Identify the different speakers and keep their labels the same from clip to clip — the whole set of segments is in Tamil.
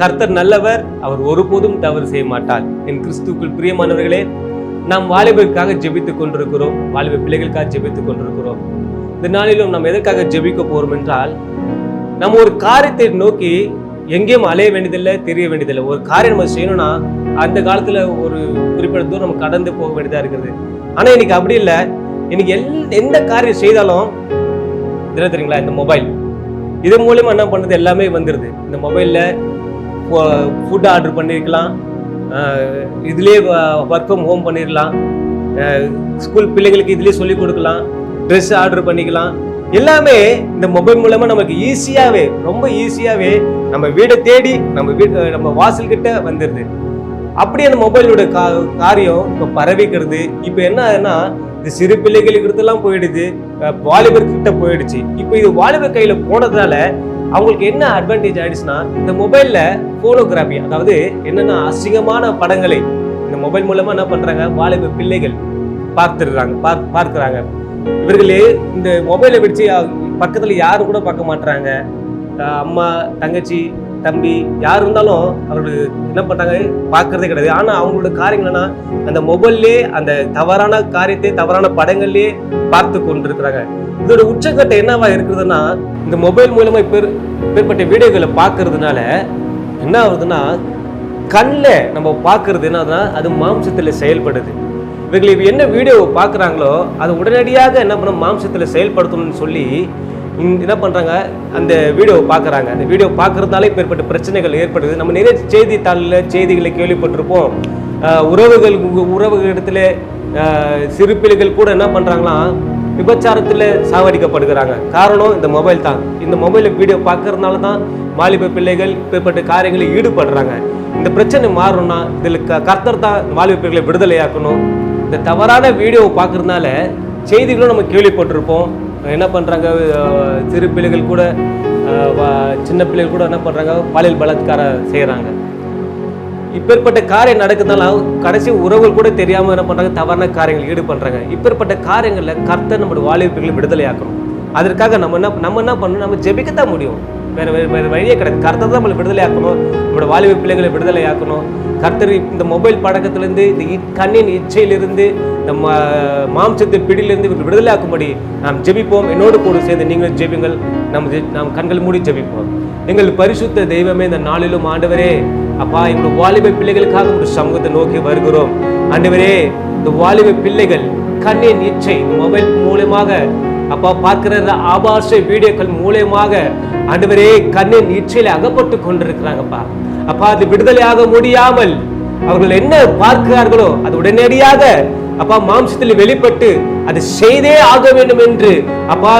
Speaker 1: கர்த்தர் நல்லவர். அவர் ஒருபோதும் தவறு செய்ய மாட்டார். என் கிறிஸ்துக்குள் பிரியமானவர்களே நாம் வாலிபருக்காக ஜெபித்துக் கொண்டிருக்கிறோம். வாலிப பிள்ளைகளுக்காக ஜெபித்துக் கொண்டிருக்கிறோம். இந்த நாளிலும் நாம் எதற்காக ஜெபிக்க போறோம் என்றால் நம்ம ஒரு காரியத்தை நோக்கி எங்கேயும் அலைய வேண்டியதில்லை தெரிய வேண்டியதில்லை. ஒரு காரியம் நம்ம செய்யணும்னா அந்த காலத்தில் ஒரு குறிப்பிட்ட தூரம் நம்ம கடந்து போக வேண்டியதாக இருக்கிறது ஆனால் இன்னைக்கு அப்படி இல்லை. இன்னைக்கு எல் எந்த காரியம் செய்தாலும் இதுல தெரியுங்களா இந்த மொபைல் இது மூலயமா என்ன பண்ணுறது எல்லாமே வந்துடுது இந்த மொபைலில் ஃபுட் ஆர்டர் பண்ணியிருக்கலாம் இதுலேயே ஒர்க் ஃப்ரம் ஹோம் பண்ணிடலாம் ஸ்கூல் பிள்ளைங்களுக்கு இதுலேயே சொல்லி கொடுக்கலாம். ட்ரெஸ் ஆர்டர் பண்ணிக்கலாம். எல்லாமே இந்த மொபைல் மூலமாக நமக்கு ஈஸியாகவே ரொம்ப ஈஸியாகவே நம்ம வீடை தேடி நம்ம வீட்டு நம்ம வாசல்கிட்ட வந்துடுது அப்படி அந்த மொபைலோட கா காரியம் இப்போ பரவிக்கிறது இப்போ என்ன ஆகுதுன்னா இது சிறு பிள்ளைகளுக்கெல்லாம் போயிடுது. வாலிபர் கிட்ட போயிடுச்சு. இப்போ இது வாலிபர் கையில் போனதுனால அவங்களுக்கு என்ன அட்வான்டேஜ் ஆயிடுச்சுன்னா இந்த மொபைலில் போனோகிராஃபி அதாவது என்னென்ன அசிங்கமான படங்களை இந்த மொபைல் மூலமாக என்ன பண்ணுறாங்க வாலிப பிள்ளைகள் பார்த்துடுறாங்க பார் பார்க்குறாங்க. இவர்களே இந்த மொபைலை பிடிச்சி பக்கத்தில் யாரும் கூட பார்க்க மாட்றாங்க. அம்மா தங்கச்சி தம்பி யார் இருந்தாலும் அவர்கள் என்ன பண்ணுறாங்க பார்க்கறதே கிடையாது. ஆனால் அவங்களோட காரியம் என்னன்னா அந்த மொபைல்லே அந்த தவறான காரியத்தை தவறான படங்கள்லேயே பார்த்து கொண்டிருக்கிறாங்க. இதோட உச்சக்கட்டம் என்னவா இருக்குதுன்னா இந்த மொபைல் மூலமா பேர் பேர்பட்ட வீடியோக்களை பார்க்கறதுனால என்ன ஆகுதுன்னா கண்ணில் நம்ம பார்க்கறது என்னதுன்னா அது மாம்சத்தில் செயல்படுது. இவர்கள் இவ என்ன வீடியோ பார்க்குறாங்களோ அதை உடனடியாக என்ன பண்ண மாம்சத்தில் செயல்படுத்தணும்னு சொல்லி என்ன பண்ணுறாங்க அந்த வீடியோவை பார்க்குறாங்க அந்த வீடியோ பார்க்குறதுனால ஏற்பட்ட பிரச்சனைகள் ஏற்படுது. நம்ம நிறைய செய்தித்தாளில் செய்திகளை கேள்விப்பட்டிருப்போம். உறவுகள் உறவுகள் இடத்துல சிறு பிள்ளைகள் கூட என்ன பண்ணுறாங்களாம் விபச்சாரத்தில் சாவடிக்கப்படுகிறாங்க. காரணம் இந்த மொபைல் தான். இந்த மொபைலில் வீடியோ பார்க்கறதுனால தான் வாலிப பிள்ளைகள் இப்பேற்பட்ட காரியங்களில் ஈடுபடுறாங்க. இந்த பிரச்சனை மாறணும்னா இதில் க கர்த்தர் தான் வாலிப பிள்ளைகளை விடுதலையாக்கணும். இந்த தவறான வீடியோவை பார்க்கறதுனால செய்திகளும் நம்ம கேள்விப்பட்டிருப்போம். என்ன பண்ணுறாங்க சிறு பிள்ளைகள் கூட சின்ன பிள்ளைகள் கூட என்ன பண்ணுறாங்க பாலியல் பலாத்காரம் செய்கிறாங்க இப்பேற்பட்ட காரியம் நடக்குதுனால கடைசி உறவுகள் கூட தெரியாமல் என்ன பண்ணுறாங்க தவறான காரியங்கள் ஈடுபடுறாங்க இப்பேற்பட்ட காரியங்களில் கர்த்தர் நம்மளோட வாலிபர்களை விடுதலையாக்கணும். அதற்காக நம்ம என்ன நம்ம என்ன பண்ணணும்? நம்ம ஜெபிக்கத்தான் முடியும். வேறு வேறு வேறு வழியே கிடையாது. கர்த்தர் தான் நம்மளை விடுதலையாக்கணும். நம்மளோட வாலிப பிள்ளைகளை விடுதலையாக்கணும். கர்த்தர் இந்த மொபைல் பழக்கத்திலேருந்து இந்த இ- கண்ணின் இச்சையிலிருந்து நம்ம மாம்சத்தின் பிடியிலிருந்து இவர்கள் விடுதலையாக்கும்படி நாம் ஜெபிப்போம். என்னோடு கூட சேர்ந்து நீங்களும் ஜெபிங்கள் நம்ம ஜெ- நாம் கண்கள் மூடி ஜெபிப்போம். எங்கள் பரிசுத்த தெய்வமே இந்த நாளிலும் ஆண்டவரே அப்பா எங்களுடைய வாலிப பிள்ளைகளுக்காக ஒரு சமூகத்தை நோக்கி வருகிறோம். ஆண்டவரே இந்த வாலிப பிள்ளைகள் கண்ணின் இச்சை இந்த மொபைல் மூலமாக அப்பா பார்க்கிற இந்த ஆபாச வீடியோக்கள் மூலயமாக அன்றுவரே கண்ணின் இச்சையில அகப்பட்டு கொண்டிருக்கிறாங்கப்பா. அப்பா அது விடுதலையாக முடியாமல் அவர்கள் என்ன பார்க்கிறார்களோ அது உடனடியாக அப்பா மாம்சத்தில் வெளிப்பட்டு அது செய்தே ஆக வேண்டும் என்று அப்பா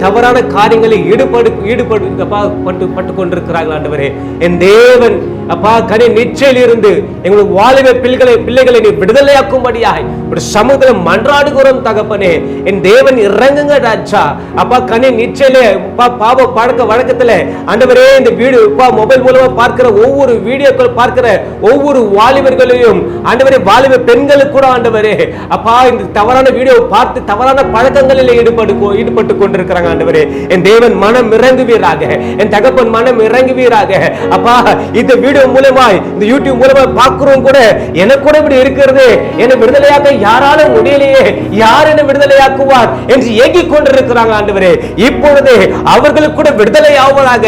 Speaker 1: தவறான காரியங்களில் ஈடுபடு ஈடுபடு அப்பா பட்டு பட்டு கொண்டிருக்கிறார்கள் ஆண்டவரே. என் தேவன் அப்பா கனி நிச்சயில் இருந்து எங்களுக்கு வாலிப பிள்ளைகளை பிள்ளைகளை நீ விடுதலையாக்கும்படியாய் ஒரு சமூகத்தில் மன்றாடுகிறோம் தகப்பனே. என் தேவன் இறங்குங்க ராஜா. அப்பா கனி நிச்சயிலே அப்பா பாவ பழக்க வழக்கத்துல ஆண்டவரே இந்த வீடியோ அப்பா மொபைல் மூலமா பார்க்கிற ஒவ்வொரு வீடியோக்கள் பார்க்கிற ஒவ்வொரு வாலிபர்களையும் ஆண்டவரே வாலிப பெண்களுக்கு கூட ஆண்டவரே அப்பா இந்த தவறான வீடியோ பார்த்து தவறான பழக்கங்களில் ஈடுபடு ஈடுபட்டு கொண்டிருக்கிறாங்க ஆண்டவரே. என் தேவன் மனம் இறங்குவீராக. என் தகப்பன் மனம் இறங்குவீராக. அப்பா இந்த வீடியோ மூலமாய் இந்த யூடியூப் மூலமா பார்க்கிறோம் கூட எனக்கு கூட இப்படி இருக்கிறது. என்னை விடுதலையாக்க யாராலும் முடியலையே. யார் என்ன விடுதலையாக்குவார் என்று ஏங்கிக் கொண்டிருக்கிறாங்க ஆண்டவரே. இப்பொழுது அவர்களுக்கு கூட விடுதலை ஆவதாக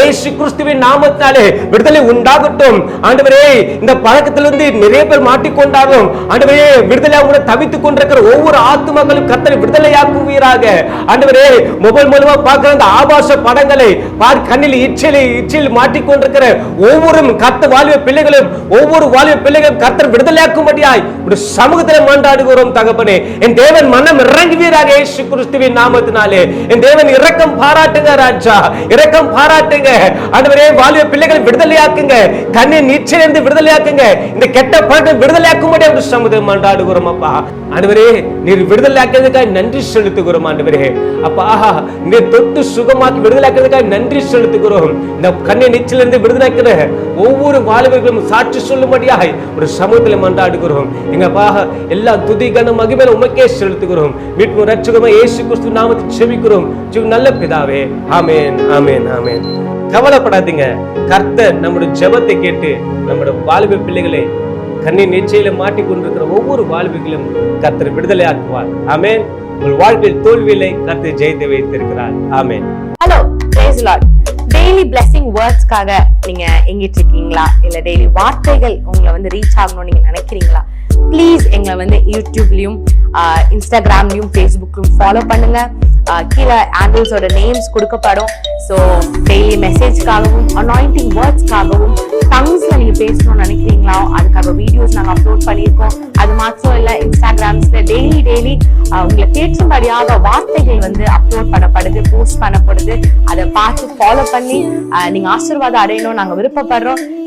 Speaker 1: ஏசு கிறிஸ்துவின் நாமத்தாலே விடுதலை உண்டாகட்டும். ஆண்டவரே இந்த பழக்கத்திலிருந்து நிறைய பேர் மாட்டிக்கொண்டாலும் ஆண்டவரே விடுதலை கூட தவித்துக் கொண்டிருக்கிற ஒவ்வொரு ஆத்துமங்களும் கத்தனை விடுதலையாக்குவீராக. ஆண்டவரே மொபைல் மூலமா பார்க்கிற அந்த ஆபாச படங்களை பார் கண்ணில் இச்சில் இச்சில் மாட்டிக்கொண்டிருக்கிற ஒவ்வொரு கத்த வாலிப பிள்ளைகளும் ஒவ்வொரு வாலிப பிள்ளைகளும் கத்தர் விடுதலையாக்கும்படியாய் ஒரு சமூகத்தில் மாண்டாடுகிறோம் தகப்பனே. என் தேவன் மனம் இறங்குவீராக இயேசு கிறிஸ்துவின் நாமத்தினாலே. என் தேவன் இரக்கம் பாராட்டுங்க ராஜா இரக்கம் பாராட்டுங்க. ஆண்டவரே வாலிப பிள்ளைகளை விடுதலையாக்குங்க. கண்ணின் நிச்சயிலிருந்து விடுதலையாக்குங்க. இந்த கெட்ட பாட்டு விடுதலையாக்கும்படியாக ஒரு சமூகத்தில் மாண்டாடுகிறோம் அப்பா. ஆண்டவரே நீர் விடுதலை விடுதலை ஆக்கிறதுக்காக நன்றி செலுத்துகிறோம் ஆண்டவரே. அப்பா ஆஹா இங்க தொட்டு சுகமாக்கி விடுதலை ஆக்கிறதுக்காக நன்றி செலுத்துகிறோம். இந்த கண்ணை நிச்சலிருந்து விடுதலைக்கிற ஒவ்வொரு வாலிபர்களும் சாட்சி சொல்லும்படியாக ஒரு சமூகத்தில் மன்றாடுகிறோம். எங்க எல்லா துதி கன மகிமையில உமக்கே செலுத்துகிறோம். வீட்டு ரட்சகமா இயேசு கிறிஸ்து நாமத்தை செவிக்கிறோம் நல்ல பிதாவே. ஆமேன் ஆமேன் ஆமேன். கவலைப்படாதீங்க. கர்த்தர் நம்முடைய ஜெபத்தை கேட்டு நம்முடைய வாலிப பிள்ளைகளை கண்ணின் நிச்சயில மாட்டிக்கொண்டிருக்கிற ஒவ்வொரு வாழ்வுகளும் கர்த்தர் விடுதலை ஆக்குவார் ஆமேன். உங்கள் வாழ்வில் தோல்வியில்லை கர்த்தர் ஜெயித்து வைத்திருக்கிறார். ஆமேன்.
Speaker 2: Hello praise Lord daily blessing வேர்ட்ஸ்க்காக நீங்க எங்கிட்டு இருக்கீங்களா இல்ல டெய்லி வார்த்தைகள் உங்களை வந்து ரீச் ஆகணும்னு நீங்க நினைக்கிறீங்களா? ப்ளீஸ் எங்களை வந்து யூடியூப்லயும் இன்ஸ்டாகிராம்லயும் ஃபேஸ்புக்லயும் ஃபாலோ பண்ணுங்க. கீழே ஆண்டில்ஸோட நேம்ஸ் கொடுக்கப்படும். ஸோ டெய்லி மெசேஜ்க்காகவும் அனாயிண்டிங் வேர்ட்ஸ்க்காகவும் டங்ஸ்ல நீங்க பேசணும்னு நினைக்கிறீங்களா? அதுக்காக வீடியோஸ் நாங்கள் அப்லோட் பண்ணியிருக்கோம். அது மாத்திரம் இல்லை இன்ஸ்டாகிராம்ஸ்ல டெய்லி டெய்லி உங்களை கேட்கும்படியாக வார்த்தைகள் வந்து அப்லோட் பண்ணப்படுது போஸ்ட் பண்ணப்படுது. அதை பார்த்து ஃபாலோ பண்ணி நீங்க ஆசீர்வாதம் அடையணும் நாங்க விருப்பப்படுறோம்.